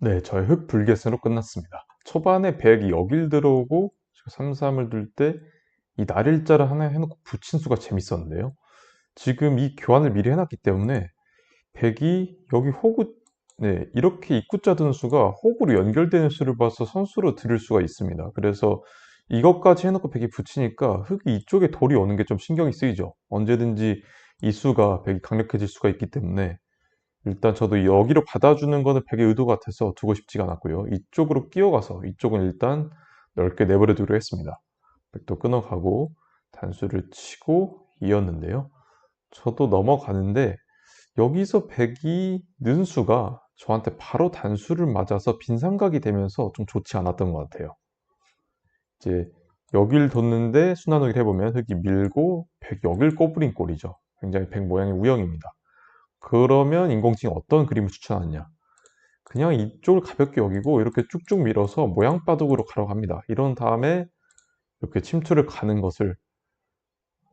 네, 저의 흑 불개수로 끝났습니다. 초반에 100이 여길 들어오고 3, 3을 둘 때 이 날일자를 하나 해놓고 붙인 수가 재밌었는데요. 지금 이 교환을 미리 해놨기 때문에 100이 여기 호구 네, 이렇게 입구자 드는 수가 호구로 연결되는 수를 봐서 선수로 들을 수가 있습니다. 그래서 이것까지 해놓고 100이 붙이니까 흑이 이쪽에 돌이 오는 게 좀 신경이 쓰이죠. 언제든지 이 수가 100이 강력해질 수가 있기 때문에 일단 저도 여기로 받아주는 거는 100의 의도 같아서 두고 싶지가 않았고요. 이쪽으로 끼워가서 이쪽은 일단 넓게 내버려 두기로 했습니다. 100도 끊어가고 단수를 치고 이었는데요. 저도 넘어가는데 여기서 100이 는 수가 저한테 바로 단수를 맞아서 빈삼각이 되면서 좀 좋지 않았던 것 같아요. 이제 여길 뒀는데 순환호기를 해보면 흙이 밀고 100 여길 꼬부린 꼴이죠. 굉장히 100 모양의 우영입니다. 그러면 인공지능 어떤 그림을 추천하느냐? 그냥 이쪽을 가볍게 여기고 이렇게 쭉쭉 밀어서 모양 바둑으로 가라고 합니다. 이런 다음에 이렇게 침투를 가는 것을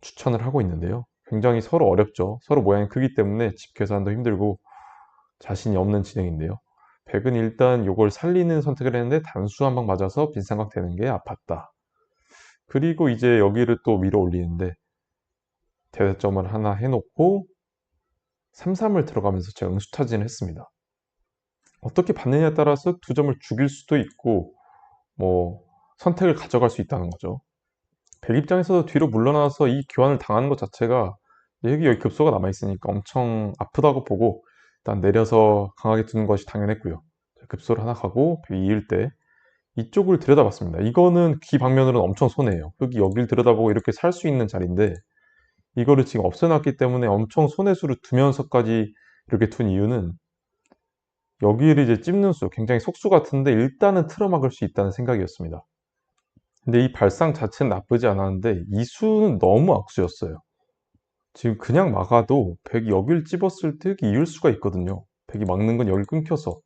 추천을 하고 있는데요. 굉장히 서로 어렵죠. 서로 모양이 크기 때문에 집 계산도 힘들고 자신이 없는 진행인데요. 100은 일단 이걸 살리는 선택을 했는데 단수 한 방 맞아서 빈삼각 되는 게 아팠다. 그리고 이제 여기를 또 밀어 올리는데 대대점을 하나 해놓고 3, 3을 들어가면서 제가 응수타진을 했습니다. 어떻게 받느냐에 따라서 두 점을 죽일 수도 있고 뭐 선택을 가져갈 수 있다는 거죠. 백 입장에서도 뒤로 물러나서 이 교환을 당하는 것 자체가 여기 여기 급소가 남아 있으니까 엄청 아프다고 보고 일단 내려서 강하게 두는 것이 당연했고요. 급소를 하나 가고 102일 때 이쪽을 들여다봤습니다. 이거는 귀 방면으로는 엄청 손해예요. 여기 여길 들여다보고 이렇게 살 수 있는 자리인데 이거를 지금 없애놨기 때문에 엄청 손해수를 두면서까지 이렇게 둔 이유는 여기를 이제 찝는 수, 굉장히 속수 같은데 일단은 틀어막을 수 있다는 생각이었습니다. 근데 이 발상 자체는 나쁘지 않았는데 이 수는 너무 악수였어요. 지금 그냥 막아도 백이 여길 찝었을 때 흑이 이을 수가 있거든요. 백이 막는 건 여기 끊겨서.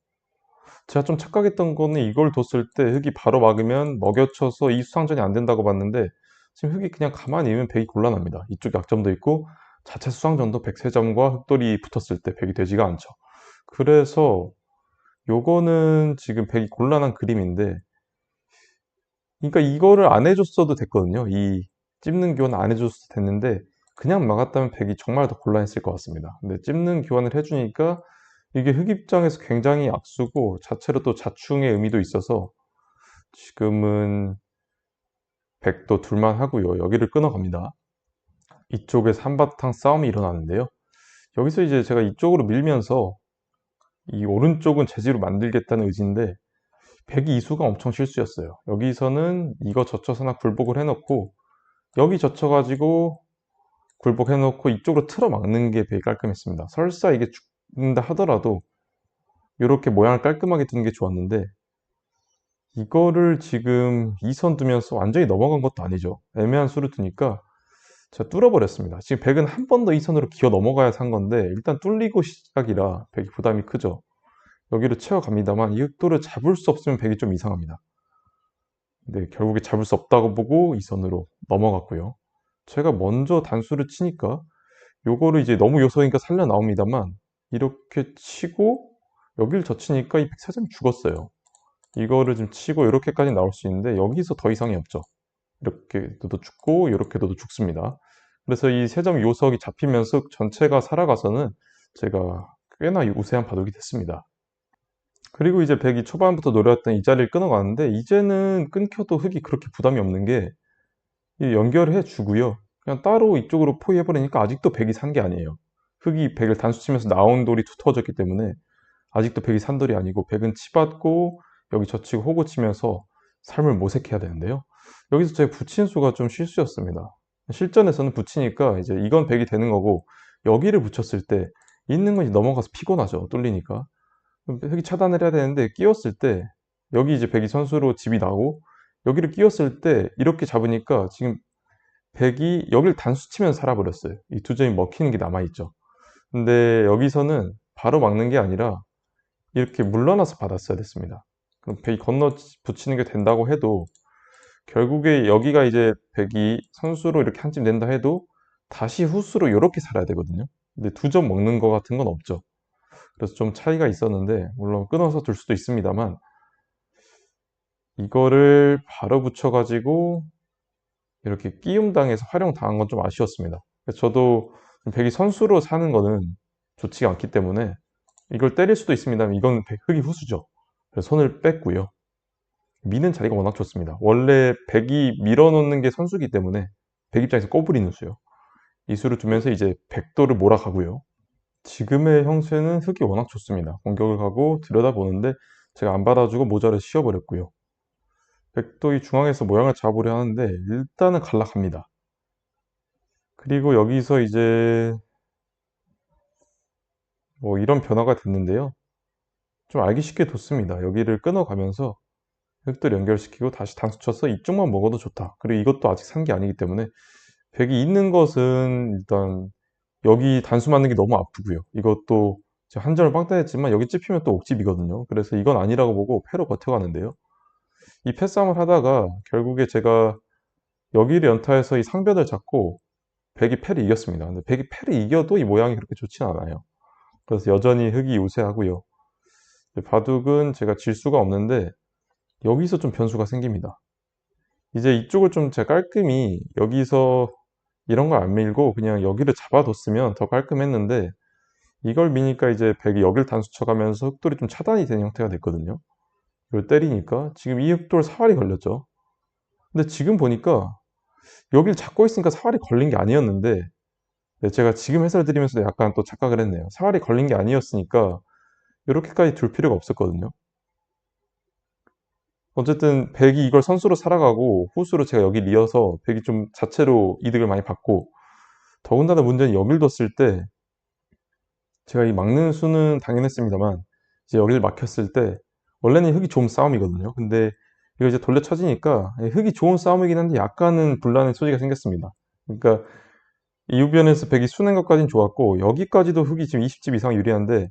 제가 좀 착각했던 거는 이걸 뒀을 때 흑이 바로 막으면 먹여쳐서 이 수상전이 안 된다고 봤는데 지금 흑이 그냥 가만히 있으면 백이 곤란합니다. 이쪽 약점도 있고 자체 수상전도 103점과 흑돌이 붙었을 때 백이 되지가 않죠. 그래서 요거는 지금 백이 곤란한 그림인데 그러니까 이거를 안 해줬어도 됐거든요. 이 찝는 교환 안 해줬어도 됐는데 그냥 막았다면 백이 정말 더 곤란했을 것 같습니다. 근데 찝는 교환을 해주니까 이게 흑 입장에서 굉장히 악수고 자체로 또 자충의 의미도 있어서 지금은 백도 둘만 하고요. 여기를 끊어갑니다. 이쪽에서 한바탕 싸움이 일어나는데요. 여기서 이제 제가 이쪽으로 밀면서 이 오른쪽은 재지로 만들겠다는 의지인데 백이 이수가 엄청 실수였어요. 여기서는 이거 젖혀서나 굴복을 해놓고 여기 젖혀가지고 굴복해놓고 이쪽으로 틀어 막는 게 되게 깔끔했습니다. 설사 이게 죽는다 하더라도 이렇게 모양을 깔끔하게 두는 게 좋았는데 이거를 지금 2선 두면서 완전히 넘어간 것도 아니죠. 애매한 수를 두니까 제가 뚫어버렸습니다. 지금 100은 한 번 더 2선으로 기어 넘어가야 산 건데 일단 뚫리고 시작이라 100이 부담이 크죠. 여기로 채워갑니다만 이 흑도를 잡을 수 없으면 100이 좀 이상합니다. 근데 결국에 잡을 수 없다고 보고 2선으로 넘어갔고요. 제가 먼저 단수를 치니까 요거를 이제 너무 요소니까 살려 나옵니다만 이렇게 치고 여기를 젖히니까 이 104점이 죽었어요. 이거를 좀 치고 이렇게까지 나올 수 있는데 여기서 더 이상이 없죠. 이렇게 도 죽고 이렇게도 죽습니다. 그래서 이 세 점 요석이 잡히면서 전체가 살아가서는 제가 꽤나 우세한 바둑이 됐습니다. 그리고 이제 백이 초반부터 노려왔던 이 자리를 끊어가는데 이제는 끊겨도 흙이 그렇게 부담이 없는 게 연결해 주고요. 그냥 따로 이쪽으로 포위해버리니까 아직도 백이 산 게 아니에요. 흙이 백을 단수 치면서 나온 돌이 두터워졌기 때문에 아직도 백이 산 돌이 아니고 백은 치받고 여기 젖히고 호구 치면서 삶을 모색해야 되는데요. 여기서 제 붙인 수가 좀 실수였습니다. 실전에서는 붙이니까 이제 이건 백이 되는 거고 여기를 붙였을 때 있는 것이 넘어가서 피곤하죠. 뚫리니까. 흑이 차단을 해야 되는데 끼웠을 때 여기 이제 백이 선수로 집이 나고 여기를 끼웠을 때 이렇게 잡으니까 지금 백이 여기를 단수 치면 살아버렸어요. 이 두 점이 먹히는 게 남아있죠. 근데 여기서는 바로 막는 게 아니라 이렇게 물러나서 받았어야 됐습니다. 그럼 백이 건너 붙이는 게 된다고 해도 결국에 여기가 이제 백이 선수로 이렇게 한찜 낸다 해도 다시 후수로 이렇게 살아야 되거든요. 근데 두 점 먹는 거 같은 건 없죠. 그래서 좀 차이가 있었는데 물론 끊어서 둘 수도 있습니다만 이거를 바로 붙여가지고 이렇게 끼움당해서 활용당한 건 좀 아쉬웠습니다. 저도 백이 선수로 사는 거는 좋지가 않기 때문에 이걸 때릴 수도 있습니다만 이건 백 흑이 후수죠. 손을 뺐고요. 미는 자리가 워낙 좋습니다. 원래 백이 밀어놓는 게 선수기 때문에 백 입장에서 꼬부리는 수요. 이 수를 두면서 이제 백도를 몰아가고요. 지금의 형세는 흑이 워낙 좋습니다. 공격을 가고 들여다보는데 제가 안 받아주고 모자를 씌워버렸고요. 백도 이 중앙에서 모양을 잡으려 하는데 일단은 갈라갑니다. 그리고 여기서 이제 뭐 이런 변화가 됐는데요. 좀 알기 쉽게 뒀습니다. 여기를 끊어가면서 흑들 연결시키고 다시 단수 쳐서 이쪽만 먹어도 좋다. 그리고 이것도 아직 산 게 아니기 때문에 백이 있는 것은 일단 여기 단수 맞는 게 너무 아프고요. 이것도 한 점을 빵 따냈지만 여기 찝히면 또 옥집이거든요. 그래서 이건 아니라고 보고 패로 버텨가는데요. 이 패싸움을 하다가 결국에 제가 여기를 연타해서 이 상변을 잡고 백이 패를 이겼습니다. 근데 백이 패를 이겨도 이 모양이 그렇게 좋지는 않아요. 그래서 여전히 흑이 우세하고요. 바둑은 제가 질 수가 없는데 여기서 좀 변수가 생깁니다. 이제 이쪽을 좀 제가 깔끔히 여기서 이런 걸안 밀고 그냥 여기를 잡아뒀으면 더 깔끔했는데 이걸 미니까 이제 백이 여길 단수 쳐가면서 흑돌이 좀 차단이 되는 형태가 됐거든요. 이걸 때리니까 지금 이 흑돌 사활이 걸렸죠. 근데 지금 보니까 여길 잡고 있으니까 사활이 걸린 게 아니었는데 네, 제가 지금 해설 드리면서도 약간 또 착각을 했네요. 사활이 걸린 게 아니었으니까 이렇게까지 둘 필요가 없었거든요. 어쨌든 백이 이걸 선수로 살아가고 후수로 제가 여기 이어서 백이 좀 자체로 이득을 많이 받고 더군다나 문제는 여길 뒀을 때 제가 이 막는 수는 당연했습니다만 이제 여기를 막혔을 때 원래는 흙이 좋은 싸움이거든요. 근데 이거 이제 돌려 쳐지니까 흙이 좋은 싸움이긴 한데 약간은 분란의 소지가 생겼습니다. 그러니까 이 우변에서 백이 수낸 것까지는 좋았고 여기까지도 흙이 지금 20집 이상 유리한데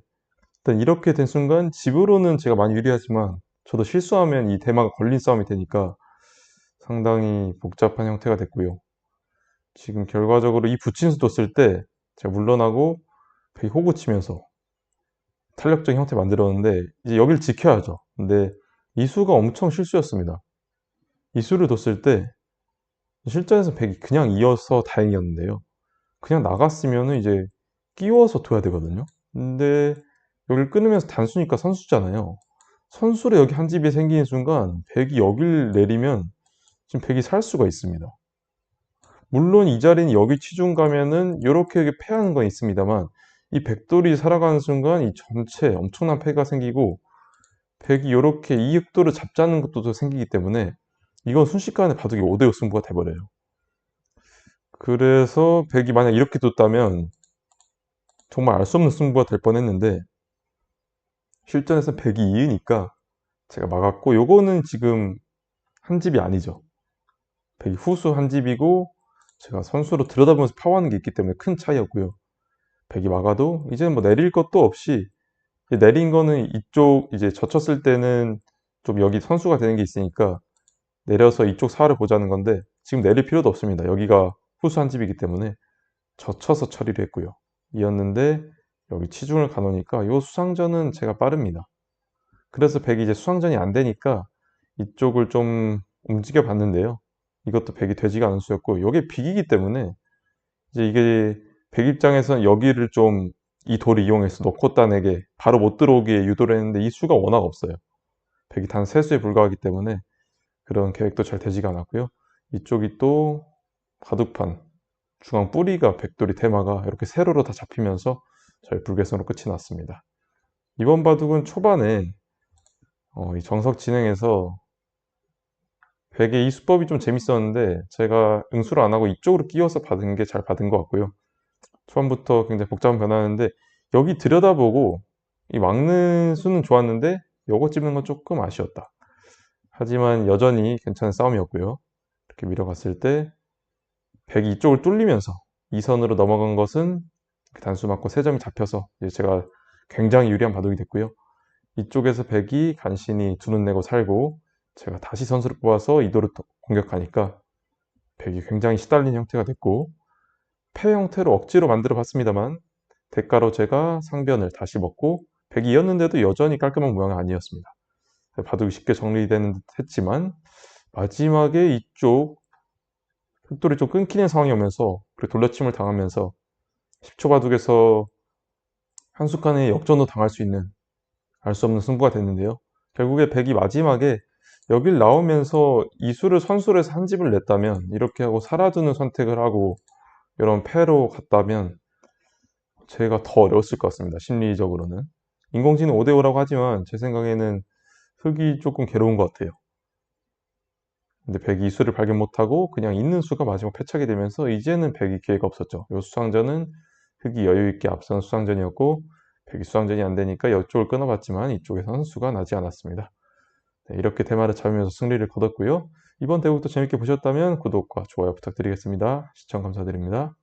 일단 이렇게 된 순간 집으로는 제가 많이 유리하지만 저도 실수하면 이 대마가 걸린 싸움이 되니까 상당히 복잡한 형태가 됐고요. 지금 결과적으로 이 부친수 뒀을 때 제가 물러나고 백이 호구 치면서 탄력적인 형태 만들었는데 이제 여기를 지켜야죠. 근데 이 수가 엄청 실수였습니다. 이 수를 뒀을 때 실전에서 백이 그냥 이어서 다행이었는데요. 그냥 나갔으면 이제 끼워서 둬야 되거든요. 근데 여기를 끊으면서 단수니까 선수잖아요. 선수를 여기 한 집이 생기는 순간 백이 여길 내리면 지금 백이 살 수가 있습니다. 물론 이 자리는 여기 치중 가면은 이렇게 패하는 건 있습니다만 이 백돌이 살아가는 순간 이 전체 엄청난 패가 생기고 백이 이렇게 이익도를 잡자는 것도 생기기 때문에 이건 순식간에 바둑이 5대5 승부가 돼버려요. 그래서 백이 만약 이렇게 뒀다면 정말 알 수 없는 승부가 될 뻔했는데 실전에서 백이 2이니까 제가 막았고 요거는 지금 한 집이 아니죠. 백이 후수 한 집이고 제가 선수로 들여다보면서 파워하는 게 있기 때문에 큰 차이였고요. 백이 막아도 이제는 뭐 내릴 것도 없이 내린 거는 이쪽 이제 젖혔을 때는 좀 여기 선수가 되는 게 있으니까 내려서 이쪽 사활을 보자는 건데 지금 내릴 필요도 없습니다. 여기가 후수 한 집이기 때문에 젖혀서 처리를 했고요. 이었는데 여기 치중을 가놓으니까 이 수상전은 제가 빠릅니다. 그래서 백이 이제 수상전이 안 되니까 이쪽을 좀 움직여 봤는데요. 이것도 백이 되지가 않은 수였고 이게 빅이기 때문에 이제 이게 백 입장에서는 여기를 좀 이 돌을 이용해서 놓고 따내게 바로 못 들어오게 유도를 했는데 이 수가 워낙 없어요. 백이 단 세 수에 불과하기 때문에 그런 계획도 잘 되지가 않았고요. 이쪽이 또 바둑판 중앙 뿌리가 백돌이 테마가 이렇게 세로로 다 잡히면서 저희 불개선으로 끝이 났습니다. 이번 바둑은 초반에 어, 정석 진행해서 백의 이 수법이 좀 재밌었는데 제가 응수를 안 하고 이쪽으로 끼워서 받은 게 잘 받은 것 같고요. 초반부터 굉장히 복잡한 변화였는데 여기 들여다보고 이 막는 수는 좋았는데 요거 찝는 건 조금 아쉬웠다. 하지만 여전히 괜찮은 싸움이었고요. 이렇게 밀어갔을 때 백이 이쪽을 뚫리면서 이 선으로 넘어간 것은 단수 맞고 세 점이 잡혀서 제가 굉장히 유리한 바둑이 됐고요. 이쪽에서 백이 간신히 두 눈 내고 살고 제가 다시 선수를 뽑아서 이도를 공격하니까 백이 굉장히 시달린 형태가 됐고 패 형태로 억지로 만들어 봤습니다만 대가로 제가 상변을 다시 먹고 백이었는데도 여전히 깔끔한 모양이 아니었습니다. 바둑이 쉽게 정리되는 듯 했지만 마지막에 이쪽 흑돌이 좀 끊기는 상황이 오면서 그리고 돌려침을 당하면서 10초 바둑에서 한순간에 역전도 당할 수 있는 알 수 없는 승부가 됐는데요. 결국에 백이 마지막에 여길 나오면서 이수를 선수를 해서 한 집을 냈다면 이렇게 하고 살아두는 선택을 하고 이런 패로 갔다면 제가 더 어려웠을 것 같습니다. 심리적으로는. 인공지능 5대5라고 하지만 제 생각에는 흑이 조금 괴로운 것 같아요. 근데 백이 수를 발견 못하고 그냥 있는 수가 마지막 패착이 되면서 이제는 백이 기회가 없었죠. 이 수상전은 흑이 여유 있게 앞선 수상전이었고 백이 수상전이 안 되니까 이쪽을 끊어봤지만 이쪽에서는 수가 나지 않았습니다. 네, 이렇게 대마를 잡으면서 승리를 거뒀고요. 이번 대국도 재밌게 보셨다면 구독과 좋아요 부탁드리겠습니다. 시청 감사드립니다.